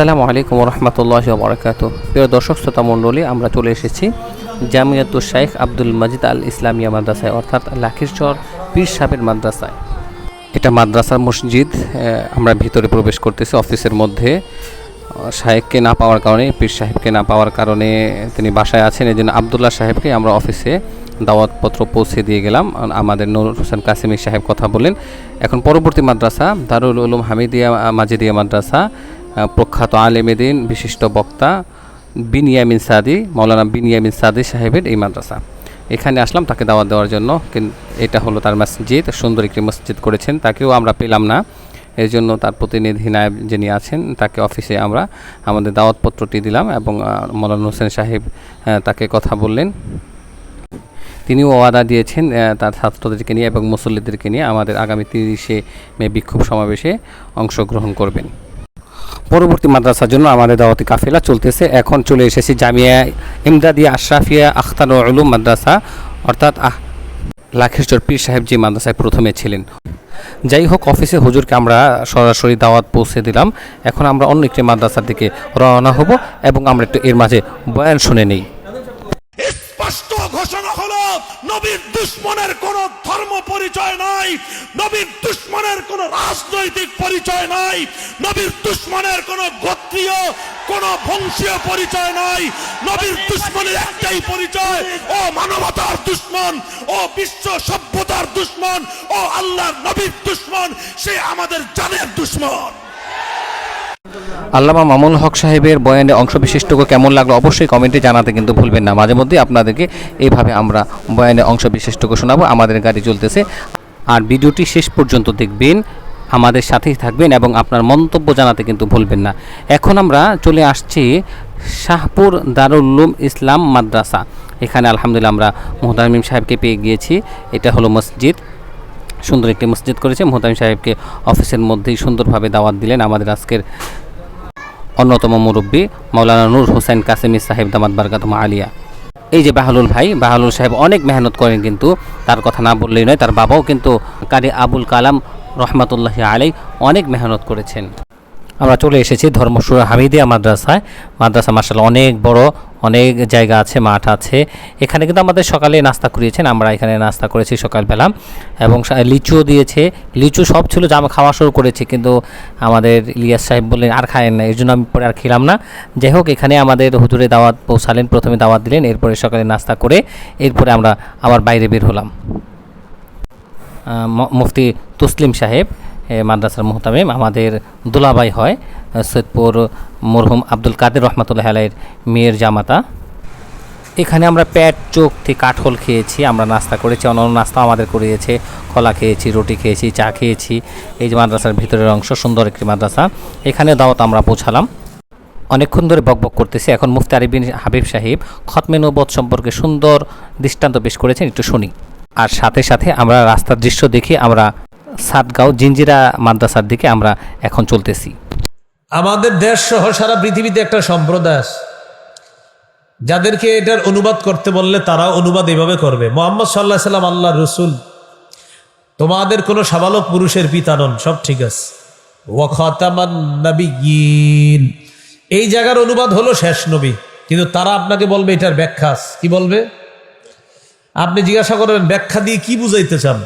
আসসালামু আলাইকুম রহমতুল্লাহ বরকাত প্রিয় দর্শক শ্রোতা মণ্ডলী আমরা চলে এসেছি জামিয়াতুল শাইখ আব্দুল মজিদ আল ইসলামিয়া মাদ্রাসায় অর্থাৎ লাখিরচর পীর সাহেবের মাদ্রাসায়। এটা মাদ্রাসার মসজিদ আমরা ভিতরে প্রবেশ করতেছি অফিসের মধ্যে। আহ, শাহেবকে না পাওয়ার কারণে পীর সাহেবকে না পাওয়ার কারণে তিনি বাসায় আছেন এই জন্য আবদুল্লাহ সাহেবকে আমরা অফিসে দাওয়াতপত্র পৌঁছে দিয়ে গেলাম। আমাদের নূর হোসেন কাসিমি সাহেব কথা বলেন এখন পরবর্তী মাদ্রাসা দারুল উলুম হামিদিয়া মাজিদিয়া মাদ্রাসা প্রখ্যাত আলেমেদিন বিশিষ্ট বক্তা বিনিয়ামিন সাদি মৌলানা বিনিয়ামিন সাদি সাহেবের এই মাদ্রাসা। এখানে আসলাম তাকে দাওয়াত দেওয়ার জন্য এটা হলো তার মসজিদ, সুন্দর একটি মসজিদ করেছেন, তাকেও আমরা পেলাম না। এর জন্য তার প্রতিনিধি নায়ব যিনি আছেন, তাকে অফিসে আমরা আমাদের দাওয়াতপত্রটি দিলাম এবং মৌলানা হোসেন সাহেব তাকে কথা বললেন। তিনিও ওয়াদা দিয়েছেন তার ছাত্রদেরকে নিয়ে এবং মুসল্লিদেরকে নিয়ে আমাদের আগামী তিরিশে মে বিক্ষোভ সমাবেশে অংশগ্রহণ করবেন। পরবর্তী মাদ্রাসার জন্য আমাদের দাওয়াতি কাফেলা চলতেছে। এখন চলে এসেছি জামিয়া ইমদাদিয়া আশরাফিয়া আখতার উলুম মাদ্রাসা, অর্থাৎ আহ, লাখেশ্বর পীর সাহেব যে মাদ্রাসায় প্রথমে ছিলেন। যাই হোক, অফিসে হুজুরকে আমরা সরাসরি দাওয়াত পৌঁছে দিলাম। এখন আমরা অন্য একটি মাদ্রাসার দিকে রওনা হব এবং আমরা একটু এর মাঝে বয়ান শুনে নেই। স্পষ্ট নবীর দুশ্মনের কোন ধর্ম পরিচয় নাই, নবীর দুশ্মনের কোন রাজনৈতিক পরিচয় নাই, নবীর দুশ্মনের কোন গোত্রীয়, কোন বংশীয় পরিচয় নাই, নবীর দুশ্মনের একটাই পরিচয়, ও মানবতার দুশ্মন, ও বিশ্ব সভ্যতার দুশ্মন, ও আল্লাহর নবীর দুশ্মন, সে আমাদের জানের দুশ্মন। আল্লামা মামুন হক সাহেবের বয়ানে অংশবিশিষ্টকে কেমন লাগল অবশ্যই কমেন্টে জানাতে কিন্তু ভুলবেন না। মাঝে মধ্যে আপনাদেরকে এইভাবে আমরা বয়ানে অংশবিশিষ্টকে শোনাবো। আমাদের গাড়ি চলতেছে। আর ভিডিওটি শেষ পর্যন্ত দেখবেন, আমাদের সাথেই থাকবেন এবং আপনার মন্তব্য জানাতে কিন্তু ভুলবেন না। এখন আমরা চলে আসছি শাহপুর দারুল্লুম ইসলাম মাদ্রাসা। এখানে আলহামদুলিল্লাহ আমরা মোহতামিম সাহেবকে পেয়ে গিয়েছি। এটা হলো মসজিদ। সুন্দর একটি মসজিদ করেছে। মোহতামিম সাহেবকে অফিসের মধ্যেই সুন্দরভাবে দাওয়াত দিলেন আমাদের আজকের অন্যতম মুরব্বী মৌলানা নূর হোসেন কাসেমি সাহেব দামাত বারকাতমা আলিয়া। এই যে বাহালুল ভাই, বাহালুল সাহেব অনেক মেহনত করেন কিন্তু, তার কথা না বললেই নয়, তার বাবাও কিন্তু কারি আবুল কালাম রহমাতুল্লাহ আলাই অনেক মেহনত করেছেন। আমরা চলে এসেছি ধর্মসুরা হামিদিয়া মাদ্রাসায়। মাদ্রাসা মার্শাল অনেক বড়, অনেক জায়গা আছে, মাঠ আছে। এখানে কিন্তু আমাদের সকালে নাস্তা করিয়েছেন, আমরা এখানে নাস্তা করেছি সকালবেলা। এবং লিচুও দিয়েছে। লিচু সব ছিল যা আমরা খাওয়া শুরু করেছি, কিন্তু আমাদের ইলিয়াস সাহেব বললেন, আর খায়েন না। এর জন্য আমি পরে আর খেলাম না। যাই হোক, এখানে আমাদের হুজুরে দাওয়াত পৌঁছালেন, প্রথমে দাওয়াত দিলেন, এরপরে সকালে নাস্তা করে, এরপরে আমরা আবার বাইরে বের হলাম। মুফতি তসলিম সাহেব মাদ্রাসার মোহতামিম, আমাদের দুলাবাই হয়, সৈয়দপুর মরহুম আব্দুল কাদের রহমতুল্লাহ আলাইয়ের মেয়ের জামাতা। এখানে আমরা প্যাট, চোখ থেকে কাঠল খেয়েছি, আমরা নাস্তা করেছি, অন্যান্য নাস্তাও আমাদের করিয়েছে, কলা খেয়েছি, রুটি খেয়েছি, চা খেয়েছি। এই যে মাদ্রাসার ভিতরের অংশ, সুন্দর একটি মাদ্রাসা। এখানে দাওয়াত আমরা পৌঁছালাম। অনেকক্ষণ ধরে বকবক করতেছি। এখন মুফতি আরিবিন হাবিব সাহেব খতমে নবদ সম্পর্কে সুন্দর দৃষ্টান্ত পেশ করেছেন, একটু শুনি। আর সাথে সাথে আমরা রাস্তার দৃশ্য দেখে আমরা সাতগাঁও জিঞ্জিরা মাদ্রাসার দিকে আমরা এখন চলতেছি। আমাদের দেশ সহ সারা পৃথিবীতে একটা সম্প্রদায় যাদেরকে এটার অনুবাদ করতে বললে তারা অনুবাদ এভাবে করবে। মোহাম্মদ সাল্লাহ সাল্লাম আল্লাহ রসুল। তোমাদের কোনো সাবালক পুরুষের পিতা নন, সব ঠিক আছে। ওয়াখাতামান নাবিয়িন। এই জায়গার অনুবাদ হলো শেষ নবী। কিন্তু তারা আপনাকে বলবে এটার ব্যাখ্যা। কি বলবে? আপনি জিজ্ঞাসা করবেন, ব্যাখ্যা দিয়ে কি বুঝাইতে চান?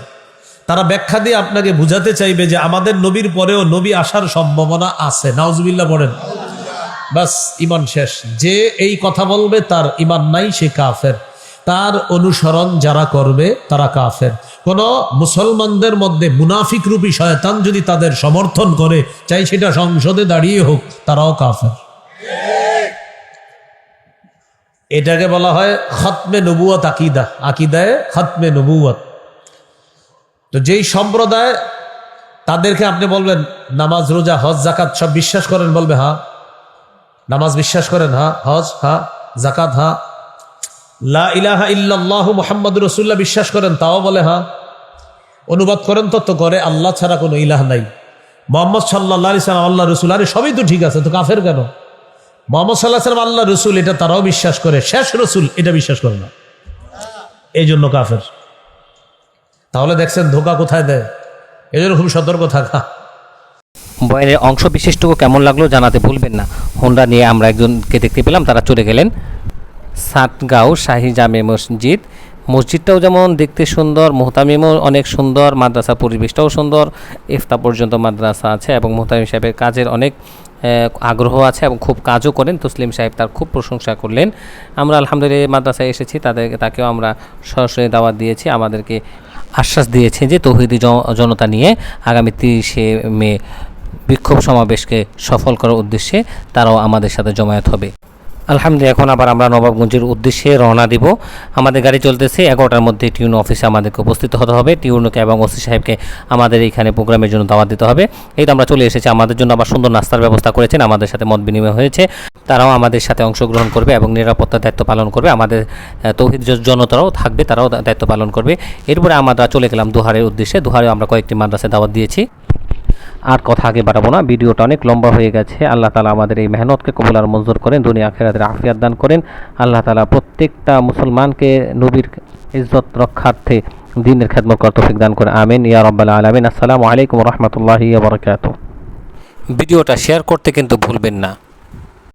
তারা ব্যাখ্যা দিয়ে আপনাকে বুঝাতে চাইবে যে আমাদের নবীর পরেও নবী আসার সম্ভাবনা আছে। নাউজুবিল্লাহ পড়েন। বাস, ইমান শেষ। যে এই কথা বলবে তার ইমান নাই, সে কাফের। তার অনুসরণ যারা করবে তারা কাফের। কোন মুসলমানদের মধ্যে মুনাফিক রূপী শয়তান যদি তাদের সমর্থন করে, চাই সেটা সংসদে দাঁড়িয়ে হোক, তারাও কাফের। এটাকে বলা হয় খতমে নবুয়ত আকিদা। আকিদায় খতমে নবুয়ত তো যেই সম্প্রদায়, তাদেরকে আপনি বলবেন, নামাজ, রোজা, হজ জাকাত সব বিশ্বাস করেন, বলবে হ্যাঁ। নামাজ বিশ্বাস করেন হ্যাঁ। হজ হ্যাঁ। জাকাত হ্যাঁ। লা ইলাহা ইল্লাল্লাহু মুহাম্মাদুর রাসূলুল্লাহ বিশ্বাস করেন, তাও বলে হ্যাঁ। অনুবাদ করেন, তো তো করে আল্লাহ ছাড়া কোনো ইলাহ নাই। মোহাম্মদ সাল্লাহ সাল্লাম আল্লাহ রসুল। আরে সবই তো ঠিক আছে, তো কাফের কেন? মোহাম্মদ সাল্লাহ সাল্লাম আল্লাহ রসুল, এটা তারাও বিশ্বাস করে, শেষ রসুল, এটা বিশ্বাস করে না। এই জন্য কাফের। তাহলে দেখছেন ধোকা কোথায় দেয়? এই জন্য খুব সতর্ক থাকা। বয়ানের অংশ বিশিষ্টকে কেমন লাগল জানাতে ভুলবেন না। হোন্ডা নিয়ে আমরা একজনকে দেখতে পেলাম, তারা চলে গেলেন সাতগাঁও শাহী জামে মসজিদ। মসজিদটাও যেমন দেখতে সুন্দর মোহতামিমও অনেক সুন্দর, মাদ্রাসা পরিবেশটাও সুন্দর ইফতা পর্যন্ত মাদ্রাসা আছে এবং মোহতামিম সাহেবের কাজের অনেক আগ্রহ আছে এবং খুব কাজও করেন। তসলিম সাহেব তার খুব প্রশংসা করলেন। আমরা আলহামদুলিল্লাহ মাদ্রাসায় এসেছি, তাদের, তাকেও আমরা সরাসরি দাওয়াত দিয়েছি। আমাদেরকে আশ্বাস দিয়েছে যে তৌহিদি জন- জনতা নিয়ে আগামী তিরিশে মে বিক্ষোভ সমাবেশকে সফল করার উদ্দেশ্যে তারাও আমাদের সাথে জমায়েত হবে। আলহামদুলিল্লাহ, এখন আবার আমরা নবাবগঞ্জের উদ্দেশ্যে রওনা দিব। আমাদের গাড়ি চলতেছে, এগারোটার মধ্যে টিউন অফিসে আমাদেরকে উপস্থিত হতে হবে। টিউনকে এবং ওসি সাহেবকে আমাদের এইখানে প্রোগ্রামের জন্য দাওয়াত দিতে হবে। এই তো আমরা চলে এসেছি, আমাদের জন্য আবার সুন্দর নাস্তার ব্যবস্থা করেছেন, আমাদের সাথে মত বিনিময় হয়েছে। তারাও আমাদের সাথে অংশগ্রহণ করবে এবং নিরাপত্তার দায়িত্ব পালন করবে। আমাদের তৌহিদ জনতারাও থাকবে, তারাও দায়িত্ব পালন করবে। এরপরে আমরা চলে গেলাম দুহারের উদ্দেশ্যে। দুহারে আমরা কয়েকটি মাদ্রাসায় দাওয়াত দিয়েছি। আর কথা আগে বাড়াবো না। ভিডিওটা অনেক লম্বা হয়ে গেছে। আল্লাহ তালা আমাদের এই মেহনতকে কবুল আর মঞ্জুর করেন, দুনিয়া আখেরাতের আফিয়াত দান করেন। আল্লাহ তালা প্রত্যেকটা মুসলমানকে নবীর ইজ্জত রক্ষার্থে দিনের খেদমত করার তৌফিক দান করে আমিন। ইয়া রব্বাল আলমিন। আসসালামু আলাইকুম রহমতুল্লাহি বরকাত ভিডিওটা শেয়ার করতে কিন্তু ভুলবেন না।